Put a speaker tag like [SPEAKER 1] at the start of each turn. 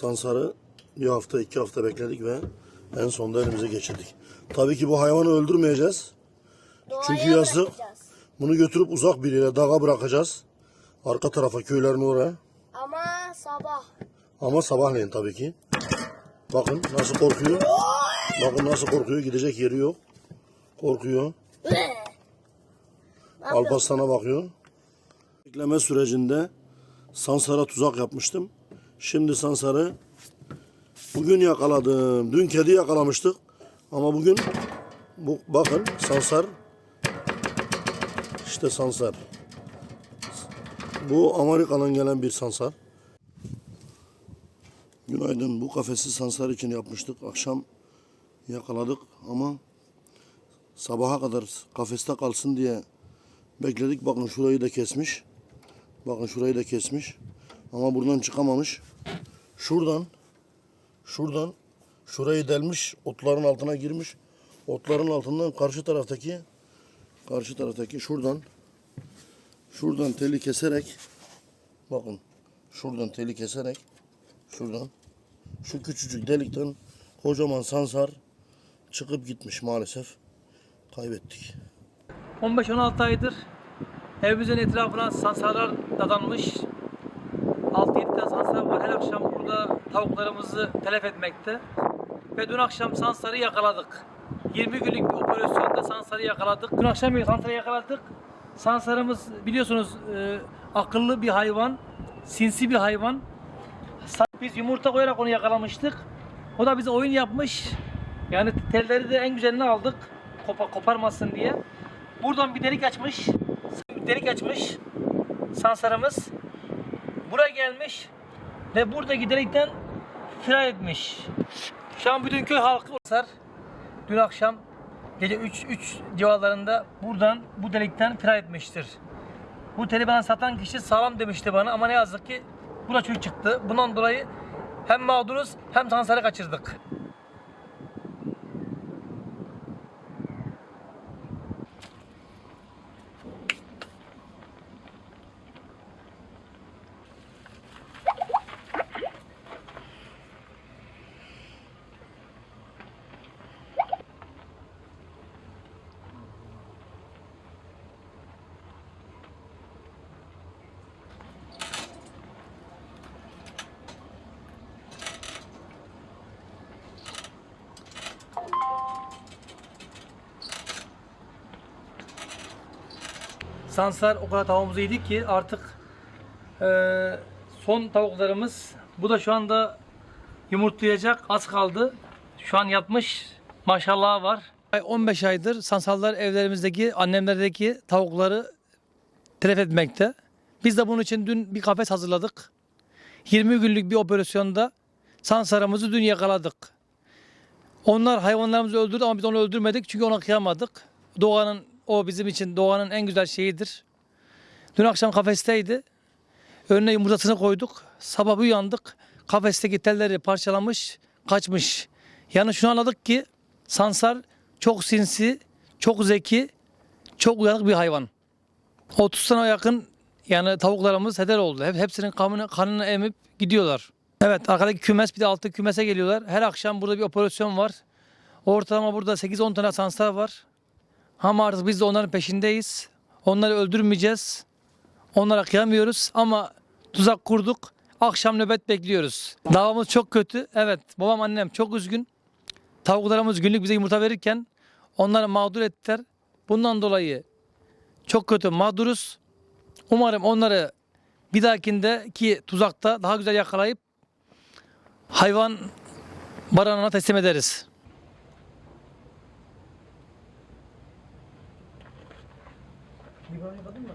[SPEAKER 1] Sansarı bir hafta iki hafta bekledik ve en sonunda elimize geçirdik. Tabii ki bu hayvanı öldürmeyeceğiz.
[SPEAKER 2] Doğaya
[SPEAKER 1] Çünkü yazık. Bunu götürüp uzak bir yere dağa bırakacağız. Arka tarafa köylerin oraya.
[SPEAKER 2] Ama sabah.
[SPEAKER 1] Ama sabahleyin tabii ki. Bakın nasıl korkuyor. Bakın nasıl korkuyor. Gidecek yeri yok. Korkuyor. Alparslan'a bakıyor. Bekleme sürecinde Sansar'a tuzak yapmıştım. Şimdi Sansar'ı bugün yakaladım. Dün kedi yakalamıştık. Ama bugün bu bakın Sansar işte Sansar. Bu Amerika'dan gelen bir Sansar. Günaydın. Bu kafesi Sansar için yapmıştık. Akşam yakaladık ama sabaha kadar kafeste kalsın diye bekledik. Bakın şurayı da kesmiş. Bakın şurayı da kesmiş. Ama buradan çıkamamış. Şuradan şuradan şurayı delmiş. Otların altına girmiş. Otların altından karşı taraftaki karşı taraftaki şuradan şuradan teli keserek bakın şuradan teli keserek şuradan şu küçücük delikten kocaman sansar çıkıp gitmiş maalesef. Kaybettik.
[SPEAKER 3] 15-16 aydır evimizin etrafına sansarlar dadanmış. 6-7 tane sansar var. Her akşam burada tavuklarımızı telef etmekte. Ve dün akşam sansarı yakaladık. 20 günlük bir operasyonda sansarı yakaladık. Dün akşam sansarı yakaladık. Sansarımız biliyorsunuz e, akıllı bir hayvan, sinsi bir hayvan. Biz yumurta koyarak onu yakalamıştık. O da bize oyun yapmış. Yani telleri de en güzelini aldık. Kopa, koparmasın diye. Buradan bir delik açmış. Delik açmış. Sansarımız. Buraya gelmiş. Ve buradaki delikten firar etmiş. Şu an bütün köy halkı Sansar dün akşam gece 3 3 civarlarında buradan bu delikten firar etmiştir. Bu teli bana satan kişi sağlam demişti bana ama ne yazık ki bu da çocuk çıktı. Bundan dolayı hem mağduruz hem sansarı kaçırdık. Sansar o kadar tavuğumuzu yedik ki artık eee, son tavuklarımız bu da şu anda yumurtlayacak az kaldı. Şu an yatmış maşallah var. 15 aydır sansallar evlerimizdeki annemlerdeki tavukları telef etmekte. Biz de bunun için dün bir kafes hazırladık. 20 günlük bir operasyonda sansarımızı dün yakaladık. Onlar hayvanlarımızı öldürdü ama biz onu öldürmedik çünkü ona kıyamadık. Doğanın o bizim için doğanın en güzel şeyidir. Dün akşam kafesteydi. Önüne yumurtasını koyduk. Sabah uyandık. Kafesteki telleri parçalamış, kaçmış. Yani şunu anladık ki sansar çok sinsi, çok zeki, çok uyanık bir hayvan. 30 tane yakın yani tavuklarımız heder oldu. Hep hepsinin kanını, kanını emip gidiyorlar. Evet arkadaki kümes bir de alttaki kümese geliyorlar. Her akşam burada bir operasyon var. Ortalama burada 8-10 tane sansar var. Ama artık biz de onların peşindeyiz. Onları öldürmeyeceğiz. Onlara kıyamıyoruz ama tuzak kurduk. Akşam nöbet bekliyoruz. Davamız çok kötü. Evet babam annem çok üzgün. Tavuklarımız günlük bize yumurta verirken onları mağdur ettiler. Bundan dolayı çok kötü mağduruz. Umarım onları bir dahakindeki tuzakta daha güzel yakalayıp hayvan barınağına teslim ederiz. 이번이거든 뭐.